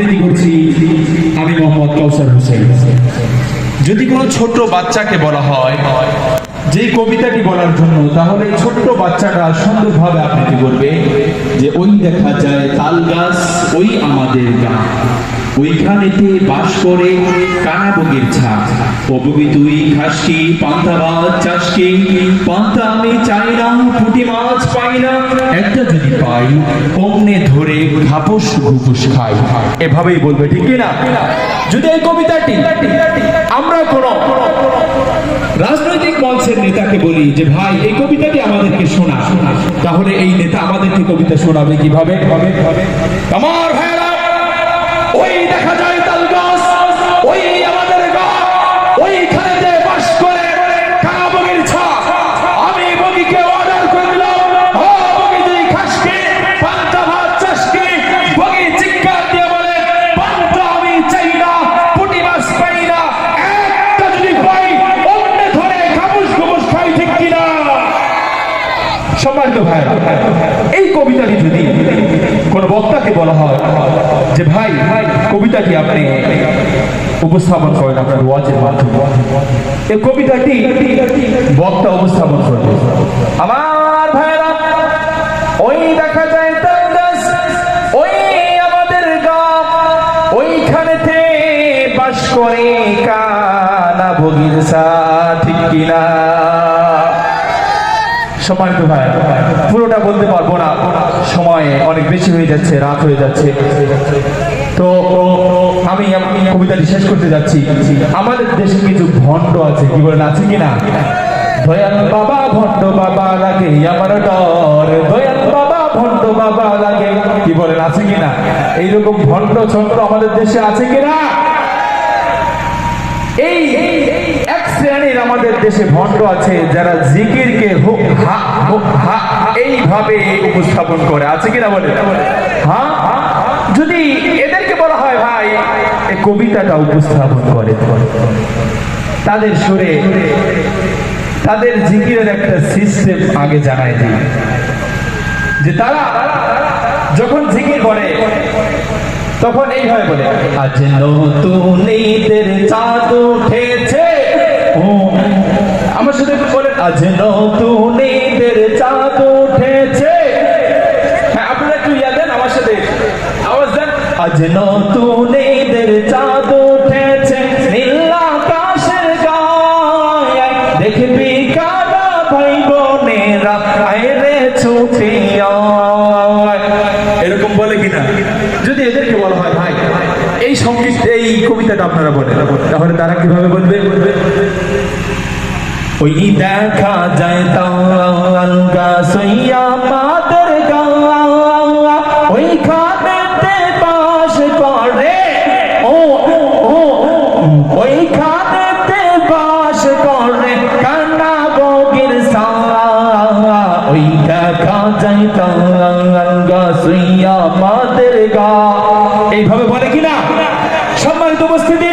আবৃত্তি করছি আমি মোহাম্মদ কৌসার হোসেন। যদি কোনো ছোট বাচ্চাকে বলা হয় যে কবিতাটি বলার জন্য, তাহলে ছোট্ট বাচ্চাটা সুন্দরভাবে আবৃত্তি করবে যে, ওই দেখা যায় তাল গাছ, ওই আমাদের গান ওইখানেতে বাস করে কানাবগির ছা অববি তুই পান্তা পান্তা আমি চাই না পুঁটি মাছ পাই না একটা যদি পাই ধরে ঘুপুস খাই। এভাবেই বলবে, ঠিক না যদি এই কবিতাটি আমরা কোনো রাজনৈতিক মঞ্চের নেতাকে বলি যে, ভাই, এই কবিতাটি আমাদেরকে শোনা। তাহলে এই নেতা আমাদেরকে কবিতা শোনাবে কীভাবে? আমার ভাইরা ওই দেখা যায় তাল গাছ ওই আমাদের গাছ, ওইখানে যে বাস করে কানা বগির ছা আমি বগিকে অর্ডার করলাম ও বগি তুই খাস কি? পান্তা ভাত চাস কি? বগি চিৎকার দিয়ে বলে পান্তা আমি চাই না, পুঁটি মাছ পাই না। একটা যদি পাই, অন্য ধরে খাবুস খুবুস খাই, ঠিক কিনা সম্মানিত ভাইরা এই কবিতাটি যদি কোন বক্তাকে বলা হয় যে ভাই, কবিতাটি আপনি উপস্থাপন করেন আপনার ওয়াজের মাধ্যমে। এই কবিতাটি বক্তা উপস্থাপন করবে আমার ভাইরা, ওই দেখা যায় ওই আমাদের গাম ওইখানেতে বাস করে কানা ভগির ঠিক কিনা? সম্মানিত ভাই, পুরোটা বলতে পারব বেশি হয়ে যাচ্ছে, রাত হয়ে যাচ্ছে। তো আমি কবিতাটি শেষ করতে যাচ্ছি। আমাদের দেশে কিছু ভণ্ড আছে, কি বলেন, আছে কি না দয়াল বাবা, ভণ্ড বাবা লাগে, আমার ডর। দয়াল বাবা, ভণ্ড বাবা লাগে, কি বলেন, আছে কি না এইরকম ভণ্ড ছন্ড আমাদের দেশে আছে কি না আমাদের দেশে ভণ্ড আছে যারা জিকিরকে হুক হা হুক হা, এইভাবে উপস্থাপন করে। আছে কিনা বলে? হ্যাঁ যদি এদেরকে বলা হয়, ভাই কবিতাটা উপস্থাপন করে। তাদের সুরে, তাদের জিকিরের একটা সিস্টেম আগে জানাই দিই। যে তারা যখন জিকির করে, তখন এই এইভাবে বলে, আজ নতুন ঈদের চাঁদ উঠেছে আজ নতুন ঈদের চাঁদ উঠেছে। হ্যাঁ আপনারা একটু ইয়া আমার সাথে। আওয়াজ দেন। আজ নতুন ঈদের চাঁদ উঠেছে, নীল আকাশের গায়ে। দেখবি কাদা ভাই বোনেরা আয় রে ছুটি এরকম বলে কিনা? যদি এদেরকে বলা হয়, ভাই, এই সংগীত এই কবিতাটা আপনারা বলেন। তাহলে তারা কীভাবে বলবে? ওই দেখা যায় তাল গাছইয়া মাদের গা ওই খাদেতে বাস করে। ও ও ওই খাদেতে বাস করে কান্না বগির সা ওই দেখা যায় তাল গাছইয়া মাদের গা। এইভাবে বলে কিনা? সম্মানিত উপস্থিতি